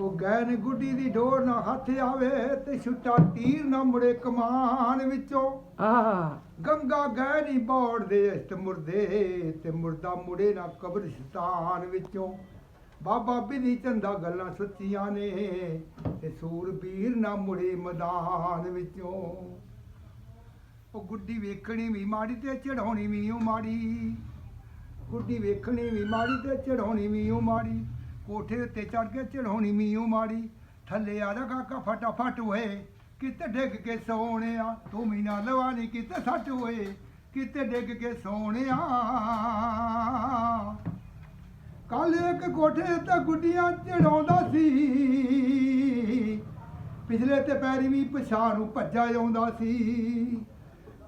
ਉਹ ਗਏ ਨੇ ਗੁੱਡੀ ਦੀ ਡੋਰ ਨਾ ਹੱਥ ਆਵੇ ਤੇ ਛੁੱਟਾ ਤੀਰ ਨਾ ਮੁੜੇ ਕਮਾਨ ਵਿੱਚੋਂ। ਆ ਗੰਗਾ ਗਏ ਨਹੀਂ ਬੋੜ ਦੇ ਤੇ ਮੁਰਦੇ ਤੇ ਮੁਰਦਾ ਮੁੜੇ ਨਾ ਕਬਰਸਤਾਨ ਵਿੱਚੋਂ। ਬਾਬਾ ਬਿਧੀ ਚੰਦਾ ਗੱਲਾਂ ਸੱਚੀਆਂ ਨੇ ਤੇ ਸੂਰਬੀਰ ਨਾ ਮੁੜੇ ਮੈਦਾਨ ਵਿੱਚੋਂ। ਉਹ ਗੁੱਡੀ ਵੇਖਣੀ ਵੀ ਮਾੜੀ ਤੇ ਚੜਾਉਣੀ ਵੀ ਉਹ ਮਾੜੀ। ਗੁੱਡੀ ਵੇਖਣੀ ਵੀ ਮਾੜੀ ਤੇ ਚੜਾਉਣੀ ਵੀ ਉਹ ਮਾੜੀ। ਕੋਠੇ ਉੱਤੇ ਚੜ ਕੇ ਚੜਾਉਣੀ ਵੀ ਮਾੜੀ, ਥੱਲੇ ਆ ਦਾ ਕਾਕਾ ਫਟਾਫਟ ਹੋਏ ਕਿਤੇ ਡਿੱਗ ਕੇ ਸੋਹਣਿਆ, ਤੂੰ ਵੀ ਨਾ ਲਵਾਣੀ ਕਿਤੇ ਸੱਟ ਹੋਏ ਕਿਤੇ ਡਿੱਗ ਕੇ ਸੋਹਣਿਆ। ਕੱਲ ਇੱਕ ਕੋਠੇ ਉੱਤੇ ਗੁੱਡੀਆਂ ਚੜਾਉਂਦਾ ਸੀ। ਪਿਛਲੇ ਤੇ ਪੈਰੀ ਵੀ ਪਛਾਣ ਨੂੰ ਭੱਜਾ ਆਉਂਦਾ ਸੀ।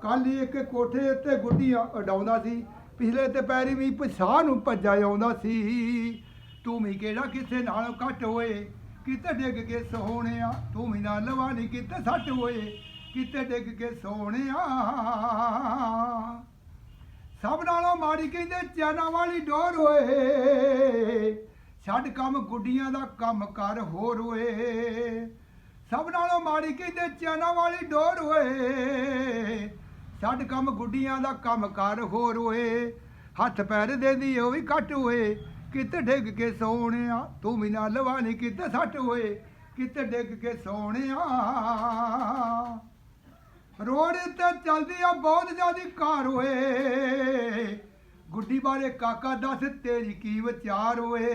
ਕੱਲ ਇੱਕ ਕੋਠੇ ਉੱਤੇ ਗੁੱਡੀਆਂ ਉਡਾਉਂਦਾ ਸੀ। ਪਿਛਲੇ ਤੇ ਪੈਰੀ ਵੀ ਪਛਾਣ ਨੂੰ ਭੱਜਾ ਆਉਂਦਾ ਸੀ। ਤੂੰ ਵੀ ਕਿਹੜਾ ਕਿਸੇ ਨਾਲ ਘੱਟ ਹੋਏ? ਕਿਤੇ ਡਿੱਗ ਕੇ ਸੋਹਣਿਆ, ਤੂੰ ਵੀ ਨਾ ਲਵਾਣੀ ਕਿਤੇ ਸੱਟ ਹੋਏ। ਕਿਤੇ ਡਿੱਗ ਕੇ ਸੋਹਣਿਆ। ਸਭ ਨਾਲੋਂ ਮਾੜੀ ਕਹਿੰਦੇ ਚੈਨਾ ਵਾਲੀ ਡੋਰ ਹੋਏ ਛੱਡ ਕੰਮ ਗੁੱਡੀਆਂ ਦਾ ਕੰਮ ਕਰ ਹੋਰ ਹੋਏ ਸਭ ਨਾਲੋਂ ਮਾੜੀ ਕਹਿੰਦੇ ਚੈਨਾ ਵਾਲੀ ਡੋਰ ਹੋਏ ਛੱਡ ਕੰਮ ਗੁੱਡੀਆਂ ਦਾ ਕੰਮ ਕਰ ਹੋਰ ਹੋਏ ਹੱਥ ਪੈਰ ਦੇਦੀ ਉਹ ਵੀ ਘੱਟ ਹੋਏ ਕਿਤੇ ਡਿੱਗ ਕੇ ਸੋਹਣਿਆ, ਤੂੰ ਮਿਨਾ ਨਾ ਲਵਾਣੀ ਕਿਤੇ ਸੱਟ ਹੋਏ। ਕਿਤੇ ਡਿੱਗ ਕੇ ਸੋਹਣਿਆ। ਰੋਡ ਤੇ ਚੱਲਦੀ ਆ ਬਹੁਤ ਜ਼ਿਆਦੀ ਕਾਰ ਹੋਏ ਗੁੱਡੀ ਬਾਰੇ ਕਾਕਾ ਦੱਸ ਤੇਰੀ ਕੀ ਵਿਚਾਰ ਹੋਏ।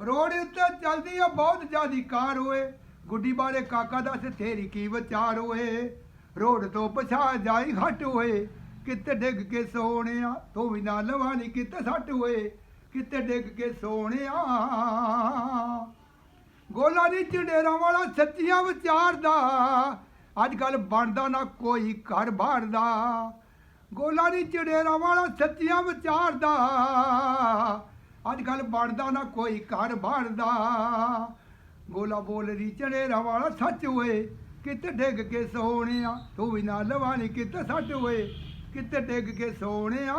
ਰੋਡ ਉੱਤੇ ਚੱਲਦੀ ਆ ਬਹੁਤ ਜ਼ਿਆਦੀ ਕਾਰ ਹੋਏ ਗੁੱਡੀ ਬਾਰੇ ਕਾਕਾ ਦੱਸ ਤੇਰੀ ਕੀ ਵਿਚਾਰ ਹੋਏ। ਰੋਡ ਤੋਂ ਪਛਾ ਜਾਈ ਹਟ ਹੋਏ। ਕਿਤੇ ਡਿੱਗ ਕੇ ਸੋਹਣਿਆ, ਤੂੰ ਵੀ ਨਾ ਲਵਾਣੀ ਕਿਤੇ ਸੱਟ ਹੋਏ। ਕਿਤੇ ਡਿੱਗ ਕੇ ਸੋਹਣਿਆ। ਗੋਲਾ ਦੀ ਚੰਡੇਰਾਂ ਵਾਲਾ, ਸੱਚੀਆਂ ਵਿਚਾਰਦਾ। ਅੱਜ ਕੱਲ ਬਣਦਾ ਨਾ ਕੋਈ ਘਰ ਬਾਹਰ ਦਾ ਗੋਲਾ ਦੀ ਚੰਡੇਰਾਂ ਵਾਲਾ, ਸੱਚੀਆਂ ਵਿਚਾਰਦਾ। ਅੱਜ ਕੱਲ ਬਣਦਾ ਨਾ ਕੋਈ ਘਰ ਬਾਹਰ ਦਾ ਗੋਲਾ ਬੋਲਦੀ ਚੰਡੇਰਾਂ ਵਾਲਾ, ਸੱਚ ਹੋਏ ਕਿਤੇ ਡਿੱਗ ਕੇ ਸੋਹਣਿਆ। ਤੂੰ ਵੀ ਨਾ ਲਵਾਣੀ ਕਿਤੇ ਸੱਚ ਹੋਏ ਕਿਤੇ ਡਿੱਗ ਕੇ ਸੋਹਣਿਆ।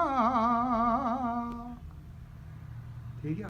ठीक है